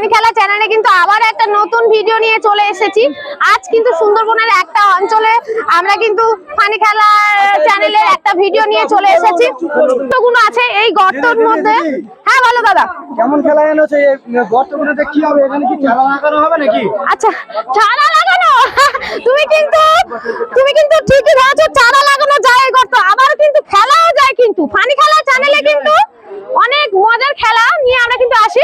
Funny খেলা চ্যানেলে কিন্তু আবার একটা নতুন ভিডিও নিয়ে চলে এসেছি। আজ কিন্তু সুন্দরবনের একটা অঞ্চলে আমরা কিন্তু ফানি খেলা চ্যানেলের একটা ভিডিও নিয়ে চলে এসেছি। গর্তগুলো আছে এই গর্তর মধ্যে। হ্যাঁ বলো দাদা। কেমন খেলা যেন হচ্ছে গর্তগুলোতে কি হবে? এখানে কি চারা লাগানো হবে নাকি? আচ্ছা চারা লাগানো? তুমি কিন্তু তুমি কিন্তু ঠিকই ধরেছো চারা লাগানো যায় গর্ত। আবার কিন্তু খেলাও যায় কিন্তু ফানি খেলা চ্যানেলে কিন্তু অনেক মজার খেলা নিয়ে আমরা কিন্তু আসি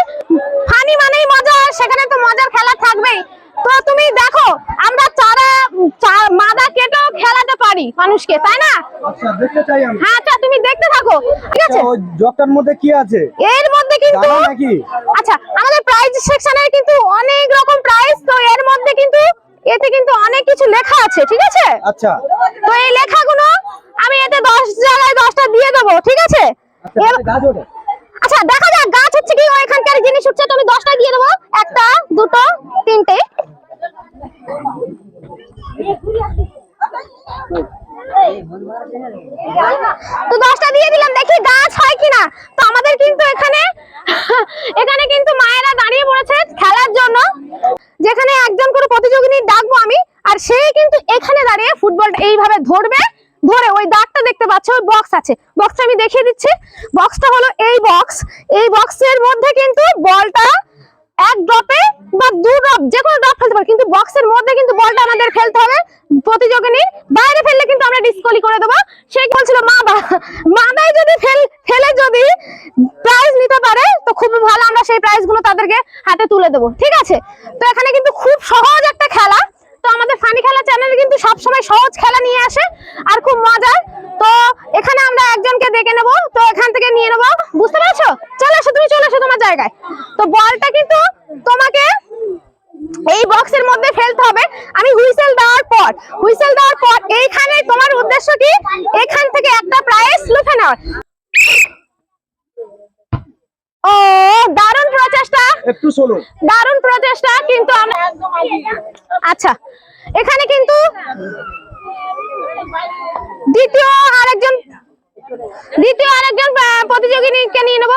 ফানি মানেই মজা আর সেখানে তো মজার খেলা থাকবেই তো তুমি দেখো আমরা চারা চা- মাদা কেটেও খেলাতে পারি মানুষকে তাই না আচ্ছা দেখতে চাই আমি। হ্যাঁ আচ্ছা তুমি দেখতে থাকো। ঠিক আছে? ওই জগটার মধ্যে কি আছে? এর মধ্যে কিন্তু নাকি? আচ্ছা আমাদের প্রাইজ সেকশনে কিন্তু অনেক রকম প্রাইজ তো এর মধ্যে কিন্তু এতে কিন্তু অনেক কিছু লেখা আছে ঠিক আছে? আচ্ছা। তো এই লেখাগুলো আমি এতে দশ জায়গায় দশটা দিয়ে দেবো ঠিক আছে? আচ্ছা আচ্ছা দেখা যাক গাছ হচ্ছে কি? ওইখানকার জিনিস উঠছে তো আমি দশটা দিয়ে দেবো। একটা দুটো তিনটে। তো দশটা দিয়ে দিলাম, দেখি গাছ হয় কিনা। তো আমাদের কিন্তু এখানে এখানে কিন্তু মায়েরা দাঁড়িয়ে পড়েছে খেলার জন্য। যেখানে একজন করে প্রতিযোগিনী ডাকবো আমি, আর সে কিন্তু এখানে দাঁড়িয়ে ফুটবলটা এইভাবে ধরবে, ধরে ওই দাগটা দেখতে পাচ্ছ, ওই বক্স আছে। বক্সটা আমি দেখিয়ে দিচ্ছি। বক্সটা হলো এই বক্স এই বক্সের মধ্যে কিন্তু বলটা এক ড্রপে বা দু ড্রপ, যে কোনো ড্রপ ফেলতে পারে, কিন্তু বক্সের মধ্যে কিন্তু বলটা আমাদের ফেলতে হবে। প্রতিযোগিনীর ডিসকলি করে দেবো। সে বলছিল, মা মাদায় যদি ফেল যদি প্রাইজ নিতে পারে, তো খুব ভালো, আমরা সেই প্রাইজগুলো তাদেরকে হাতে তুলে দেবো। ঠিক আছে? তো এখানে কিন্তু খুব সহজ একটা খেলা। তো আমাদের ফানি খেলা চ্যানেল কিন্তু সবসময় সহজ খেলা নিয়ে আসে আর খুব মজার। তো এখানে আমরা একজনকে ডেকে নেব, তো এখান থেকে নিয়ে নেব। বুঝতে পারছ? চলে এসো, তুমি চলে এসো তোমার জায়গায়। তো বলটা কিন্তু তোমাকে এই বক্সের মধ্যে ফেলতে হবে। আমি হুইসেল দেওয়ার পর হুইসেল দেওয়ার পর এইখানে তোমার উদ্দেশ্য কি? এখান থেকে একটা প্রাইস লুফে নেওয়ার ও দারুণ প্রচেষ্টা। একটু শোনো দারুণ প্রচেষ্টা কিন্তু আমরা আচ্ছা এখানে কিন্তু দ্বিতীয় আরেকজন দ্বিতীয় আরেকজন প্রতিযোগিনীকে নিয়ে নেব।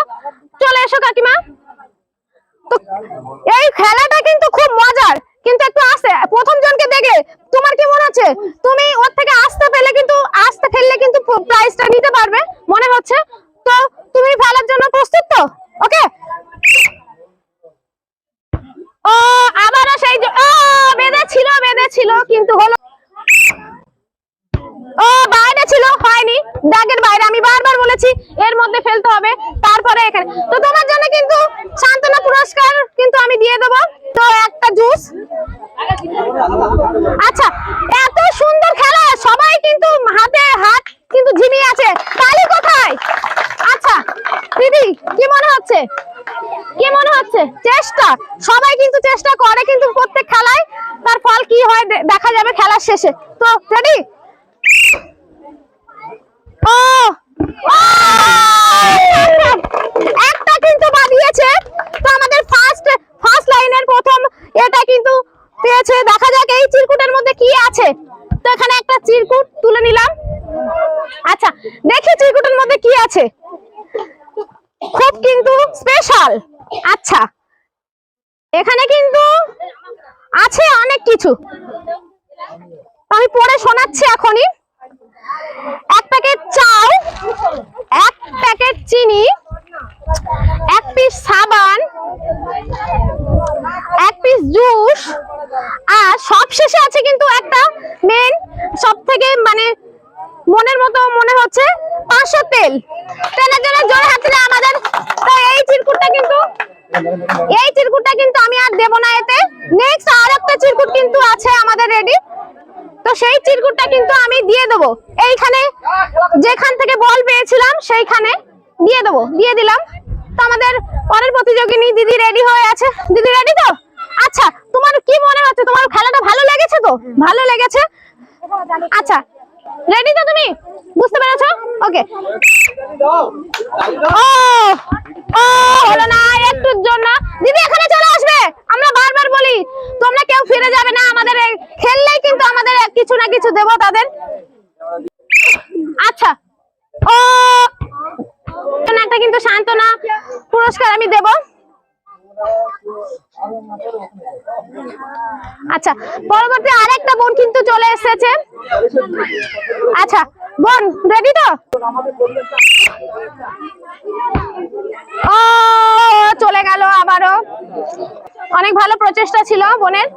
চলে এসো কাকিমা। এই খেলাটা কিন্তু খুব মজার। কিন্তু একটু আসতে প্রথম জনকে দেখে তোমার কি মনে হচ্ছে? তুমি ওর থেকে আসতে পেলে কিন্তু, আসতে ফেললে কিন্তু প্রাইজটা নিতে পারবে, মনে হচ্ছে? তো তুমি ফেলার জন্য প্রস্তুত তো? ওকে ও, আবারও সেই ও বেঁধে ছিল বেঁধে ছিল কিন্তু হলো ও, বাইরে ছিল, হয়নি। দাগের বাইরে, আমি বারবার বলেছি, এর মধ্যে ফেলতে হবে। তারপরে এখানে তো তোমার জন্য কিন্তু সান্ত্বনা পুরস্কার কিন্তু আমি দিয়ে দেবো। তো একটা জুস। আচ্ছা এত সুন্দর খেলা, সবাই কিন্তু হাতে হাত কিন্তু ঝিমিয়ে আছে। তালি কোথায়? আচ্ছা দিদি, কি মনে হচ্ছে? কি মনে হচ্ছে? চেষ্টা। সবাই কিন্তু চেষ্টা করে কিন্তু প্রত্যেক খেলায়। তার ফল কি হয় দেখা যাবে খেলার শেষে। তো, রেডি? ও! একটা কিন্তু বাদিয়েছে তো আমাদের ফার্স্ট ফার্স্ট লাইনের প্রথম এটা কিন্তু পেয়েছে। দেখা যাক এই চিরকুটের মধ্যে কি আছে। তো এখানে একটা চিরকুট তুলে নিলাম। আচ্ছা দেখি চিরকুটের মধ্যে কি আছে। খুব কিন্তু স্পেশাল আচ্ছা এখানে কিন্তু আছে অনেক কিছু। আমি পড়ে শোনাচ্ছি এখনই। এক প্যাকেট চাল এক প্যাকেট চিনি, এক পিস সাবান, এক পিস জুস, আর সব শেষে আছে কিন্তু একটা মেন সব থেকে মানে মনের মতো মনে হচ্ছে পাঁচশো তেল তেলের জন্য জোরে হাত দিলে আমাদের তো এই চিরকুটটা কিন্তু এই চিরকুটটা কিন্তু আমি আর দেবো না এতে নেক্সট আর একটা চিরকুট কিন্তু আছে আমাদের রেডি তো সেই চিরকুটটা কিন্তু আমি দিয়ে দেবো এইখানে যেখান থেকে বল পেয়েছিলাম সেইখানে দিয়ে দেবো দিয়ে দিলাম তো আমাদের পরের প্রতিযোগিনী দিদি রেডি হয়ে আছে দিদি রেডি তো? আচ্ছা তোমার কি মনে হচ্ছে? তোমার খেলাটা ভালো লেগেছে তো? ভালো লেগেছে? আচ্ছা রেডি তো তুমি? বুঝতে পেরেছ? ওকে ও ও, হলো না একটুর জন্য। দিদি, এখানে চলে আসবে। আমরা বারবার বলি, তোমরা কেউ ফিরে যাবে না, আমাদের খেললেই কিন্তু আমাদের কিছু না কিছু দেবো তাদের। আচ্ছা ও, একটা কিন্তু সান্ত্বনা পুরস্কার আমি দেব। আচ্ছা পরবর্তী আরেকটা বোন কিন্তু চলে এসেছে। আচ্ছা বোন রেডি তো? ও চলে গেল আবারও। অনেক ভালো প্রচেষ্টা ছিল বোনের।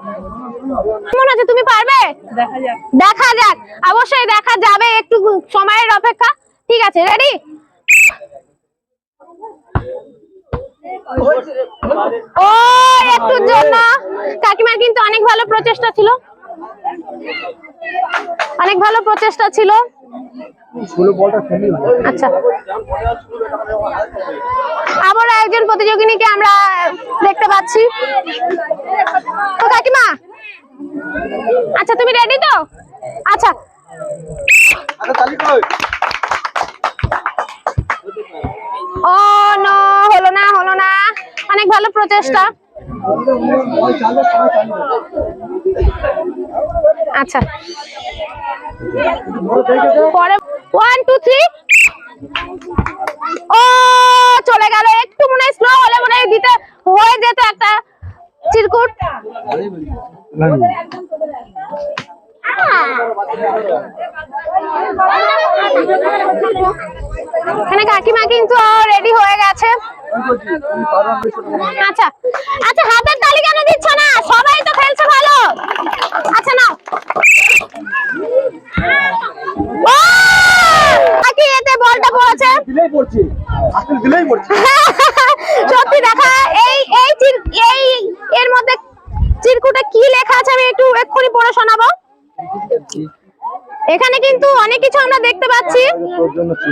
মনে হচ্ছে তুমি পারবে? দেখা যাক। দেখা যাক। অবশ্যই দেখা যাবে একটু সময়ের অপেক্ষা। ঠিক আছে রেডি ও একটুর জন্য কাকিমার কিন্তু অনেক ভালো প্রচেষ্টা ছিল। অনেক ভালো প্রচেষ্টা ছিল। আচ্ছা। আবার একজন প্রতিযোগিনীকে আমরা দেখতে পাচ্ছি। তো কাকিমা। আচ্ছা তুমি রেডি তো? আচ্ছা। ও, নো হলো না হলো না অনেক ভালো প্রচেষ্টা? আচ্ছা। পরে ওয়ান টু থ্রি ও, চলে গেল। একটু মনে হয় স্লো হলে মনে হয় দিতে হয়ে যেত একটা চিরকুট। এখানে কাকিমা কিন্তু রেডি হয়ে গেছে। আচ্ছা আচ্ছা হাতের তালি কেন দিচ্ছ না সবাই তো খেলছে ভালো আচ্ছা নাও ও! কাকি এতে বলটা পড়েছে দিলেই পড়ছে আসলে দিলেই পড়ছে সত্যি দেখা এই এই চির- এই এর মধ্যে চিরকুটে কি লেখা আছে আমি একটু এক্ষুনি পড়ে শোনাবো এখানে কিন্তু অনেক কিছু আমরা দেখতে পাচ্ছি তোর জন্য চিনি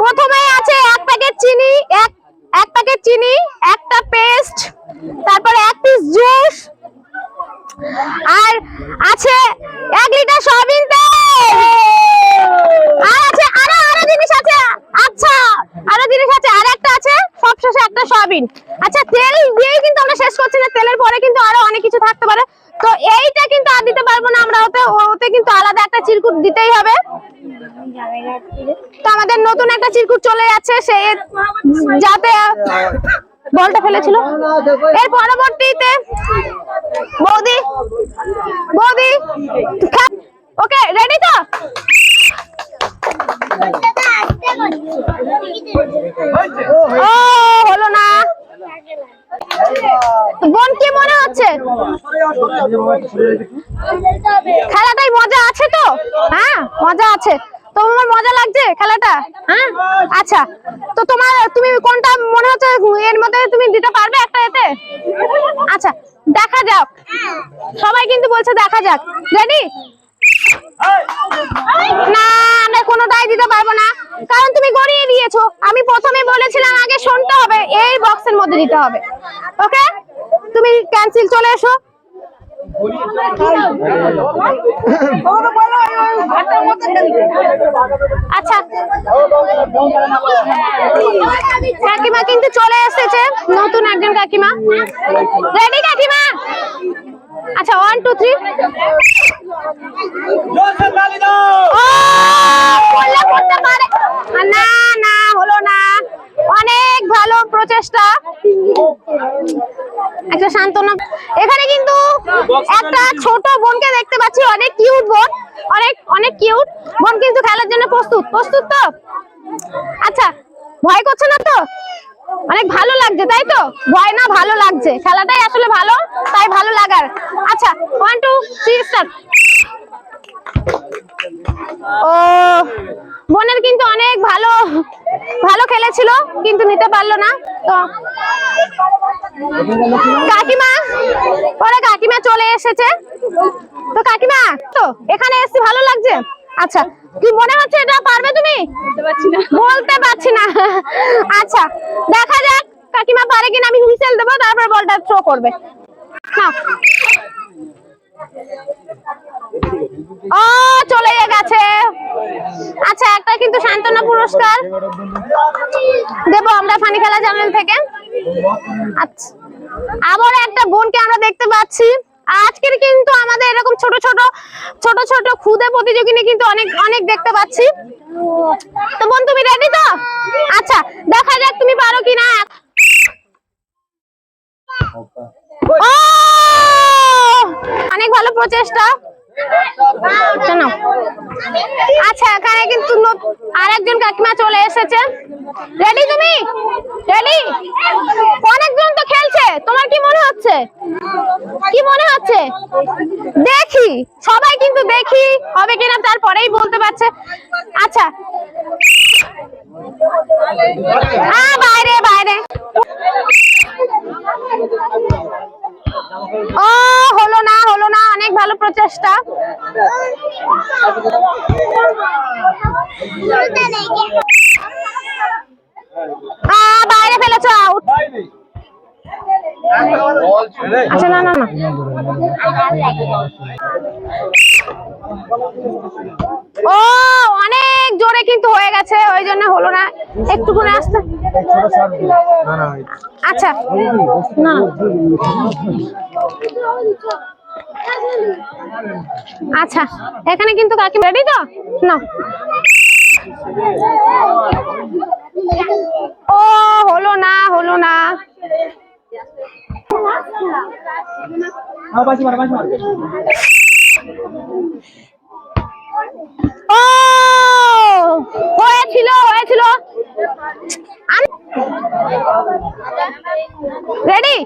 প্রথমে আছে এক প্যাকেট চিনি, এক এক প্যাকেট চিনি, একটা পেস্ট তারপরে এক পিস জুস আর আছে এক লিটার সয়াবিন তেল। আর আছে আরও আরও জিনিস আছে। আচ্ছা আরও জিনিস আছে। আর একটা আছে একটা আচ্ছা কিন্তু আমরা শেষ করছি না। তেলের পরে কিন্তু আরও অনেক কিছু থাকতে পারে। তো এইটা কিন্তু আর দিতে পারব না আমরা ওতে। কিন্তু আলাদা একটা চিরকুট দিতেই হবে। তো আমাদের নতুন একটা চিরকুট চলে যাচ্ছে, সে যাতে বলটা ফেলেছিল। এর পরবর্তীতে বৌদি বৌদি ওকে রেডি তো? ও, হলো না। বোন, কি মনে হচ্ছে? খেলাটাই মজা আছে তো? হ্যাঁ মজা আছে। তোমার মজা লাগছে খেলাটা? হ্যাঁ? আচ্ছা তো তোমার, তুমি কোনটা মনে হচ্ছে এর মধ্যে তুমি দিতে পারবে একটা এতে? আচ্ছা দেখা যাক। সবাই কিন্তু বলছে দেখা যাক। রেডি না, আমরা কোনোটাই দিতে পারব না কারণ তুমি গড়িয়ে দিয়েছ আমি প্রথমে শুনতে হবে, এই বক্সের মধ্যে দিতে হবে। ওকে তুমি ক্যান্সেল চলে এসো। আচ্ছা। কাকিমা কিন্তু চলে এসেছে, নতুন একজন কাকিমা। রেডি কাকিমা? আচ্ছা ওয়ান টু থ্রি না না, হলো না। অনেক ভালো প্রচেষ্টা। একটা সান্ত্বনা। এখানে কিন্তু একটা ছোট বোনকে দেখতে পাচ্ছি, অনেক কিউট বোন, অনেক অনেক কিউট বোন কিন্তু খেলার জন্য প্রস্তুত। প্রস্তুত তো? আচ্ছা ভয় করছে না তো? অনেক ভালো লাগছে, তাই তো? ভয় না, ভালো লাগছে। খেলাটাই আসলে ভালো, তাই ভালো লাগার। আচ্ছা ওয়ান টু থ্রি স্টার্ট ও বোনের কিন্তু অনেক ভালো ভালো খেলেছিল, কিন্তু নিতে পারল না। তো কাকিমা পরে কাকিমা চলে এসেছে। তো কাকিমা, তো এখানে এসে ভালো লাগছে? আচ্ছা কি মনে হচ্ছে এটা পারবে তুমি? বলতে পারছি না। আচ্ছা দেখা যাক কাকিমা পারে কিনা, আমি হুইসেল দেবো, তারপর বলটা থ্রো করবে। না ও, চলে গেছে। আচ্ছা একটা কিন্তু সান্ত্বনা পুরস্কার। দেবো আমরা ফানি খেলা চ্যানেল থেকে। আচ্ছা আবার একটা বোনকে আমরা দেখতে পাচ্ছি। আজকের কিন্তু আমাদের এরকম ছোট ছোট ছোট ছোট খুদে প্রতিযোগিনী কিন্তু অনেক অনেক দেখতে পাচ্ছি। তো বোন, তুমি রেডি তো? আচ্ছা দেখা যাক তুমি পারো কিনা। ও! অনেক ভালো প্রচেষ্টা। শোনো। আচ্ছা এখানে কিন্তু আর একজন কাকিমা চলে এসেছে। রেডি তুমি? রেডি অনেকজন তো খেলছে। তোমার কি মনে হচ্ছে? কি মনে হচ্ছে? দেখি। সবাই কিন্তু দেখি হবে কিনা, তারপরেই বলতে পারছে। আচ্ছা। বাইরে বাইরে। ও হলো না হলো না অনেক ভালো প্রচেষ্টা। বাইরে ফেলেছো আউট আচ্ছা না না না। ও, অনেক জোরে কিন্তু হয়ে গেছে, ওই জন্য হলো না। একটুখানি আসতে। আচ্ছা। না আচ্ছা এখানে কিন্তু কাকি রেডি তো? না। ও, হলো না হলো না। ও, হয়েছিল হয়েছিল। রেডি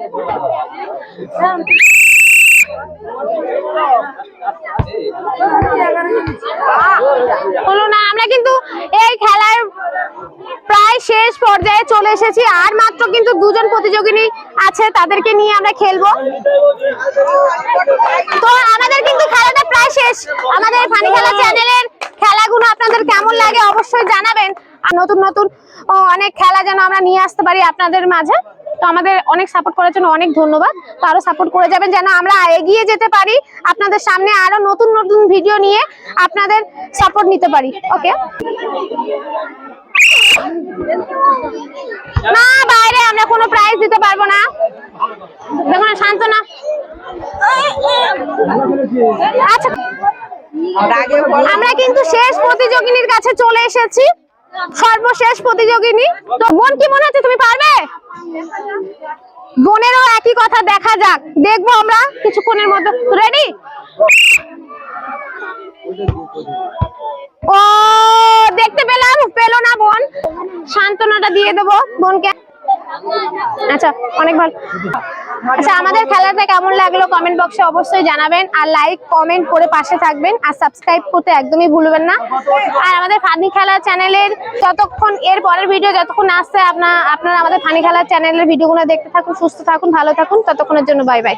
না, আমরা কিন্তু এই খেলার প্রায় শেষ পর্যায়ে চলে এসেছি। আর মাত্র কিন্তু দুজন প্রতিযোগিনী আছে তাদেরকে নিয়ে আমরা খেলব। তো আমাদের কিন্তু খেলাটা প্রায় শেষ। আমাদের ফানি খেলা চ্যানেলের খেলাগুলো আপনাদের কেমন লাগে অবশ্যই জানাবেন। আর নতুন নতুন অনেক খেলা যেন আমরা নিয়ে আসতে পারি আপনাদের মাঝে। তো আমাদের অনেক সাপোর্ট করার জন্য অনেক ধন্যবাদ। তো আরও সাপোর্ট করে যাবেন যেন আমরা এগিয়ে যেতে পারি আপনাদের সামনে আরও নতুন নতুন ভিডিও নিয়ে আপনাদের সাপোর্ট নিতে পারি। ওকে না, বাইরে আমরা কোনো প্রাইজ দিতে পারব না দেখুন শান্ত না আচ্ছা আমরা কিন্তু শেষ প্রতিযোগিনীর কাছে চলে এসেছি। সর্বশেষ প্রতিযোগিনী। তো বোন কি মনে হচ্ছে, তুমি পারবে? বোনেরও একই কথা দেখা যাক। দেখব আমরা কিছুক্ষণের মধ্যে। রেডি ও, দেখতে পেলাম, পেল না বোন। সান্ত্বনাটা দিয়ে দেবো বোনকে। আচ্ছা অনেক ভালো আচ্ছা আমাদের খেলাটা কেমন লাগল কমেন্ট বক্সে অবশ্যই জানাবেন। আর লাইক কমেন্ট করে পাশে থাকবেন। আর সাবস্ক্রাইব করতে একদমই ভুলবেন না। আর আমাদের ফানি খেলা চ্যানেলের যতক্ষণ, এর পরের ভিডিও যতক্ষণ আসছে আপনার আপনারা আমাদের ফানি খেলা চ্যানেলের ভিডিওগুলো দেখতে থাকুন, সুস্থ থাকুন, ভালো থাকুন। ততক্ষণের জন্য বাই বাই